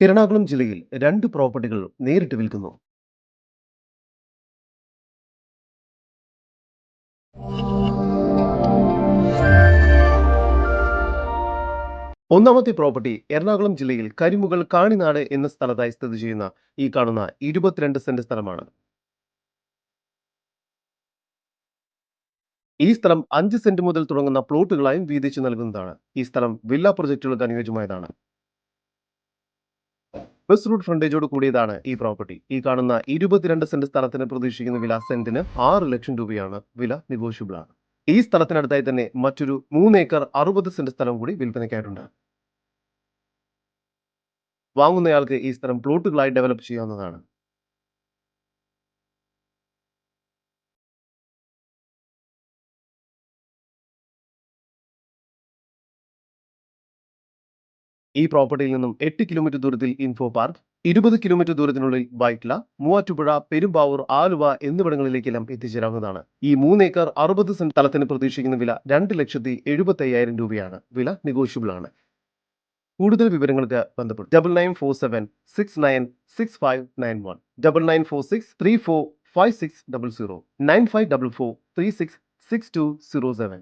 എറണാകുളം ജില്ലയിൽ രണ്ട് പ്രോപ്പർട്ടികൾ നേരിട്ട് വിൽക്കുന്നു. ഒന്നാമത്തെ പ്രോപ്പർട്ടി എറണാകുളം ജില്ലയിൽ കരിമുകൾ കാണിനാട് എന്ന സ്ഥലത്തായി സ്ഥിതി ചെയ്യുന്ന ഈ കാണുന്ന ഇരുപത്തിരണ്ട് സെന്റ് സ്ഥലമാണ്. ഈ സ്ഥലം അഞ്ച് സെന്റ് മുതൽ തുടങ്ങുന്ന പ്ലോട്ടുകളായും വീതിച്ചു നൽകുന്നതാണ്. ഈ സ്ഥലം വില്ല പ്രൊജക്ടുകൾക്ക് അനുയോജ്യമായതാണ്. ബസ് റൂട്ട് ഫ്രണ്ടേജോട് കൂടിയതാണ് ഈ പ്രോപ്പർട്ടി ഈ കാണുന്ന ഇരുപത്തിരണ്ട് സെന്റ് സ്ഥലത്തിന് പ്രതീക്ഷിക്കുന്ന വില സെന്റിന് ആറ് ലക്ഷം രൂപയാണ് വില നെഗോഷ്യബിൾ ആണ്. ഈ സ്ഥലത്തിനടുത്തായി തന്നെ മറ്റൊരു മൂന്ന് ഏക്കർ അറുപത് സെന്റ് സ്ഥലം കൂടി വിൽപ്പനയ്ക്കായിട്ടുണ്ട്. വാങ്ങുന്നയാൾക്ക് ഈ സ്ഥലം പ്ലോട്ടുകളായി ഡെവലപ്പ് ചെയ്യാവുന്നതാണ്. ഈ പ്രോപ്പർട്ടിയിൽ നിന്നും എട്ട് കിലോമീറ്റർ ദൂരത്തിൽ ഇൻഫോ പാർക്ക് ഇരുപത് കിലോമീറ്റർ ദൂരത്തിനുള്ളിൽ വൈറ്റ്ല മൂവാറ്റുപുഴ പെരുമ്പാവൂർ ആലുവ എന്നിവിടങ്ങളിലേക്കെല്ലാം എത്തിച്ചേരാവുന്നതാണ്. ഈ മൂന്നേക്കർ അറുപത് സെന്റ് സ്ഥലത്തിന് പ്രതീക്ഷിക്കുന്ന വില രണ്ട് ലക്ഷത്തി എഴുപത്തി രൂപയാണ്. വില നെഗോഷ്യബിൾ ആണ്. കൂടുതൽ വിവരങ്ങൾക്ക് ബന്ധപ്പെടും double nine four seven six nine six five nine one double nine four six three four five six double zero nine five double four three six six two zero seven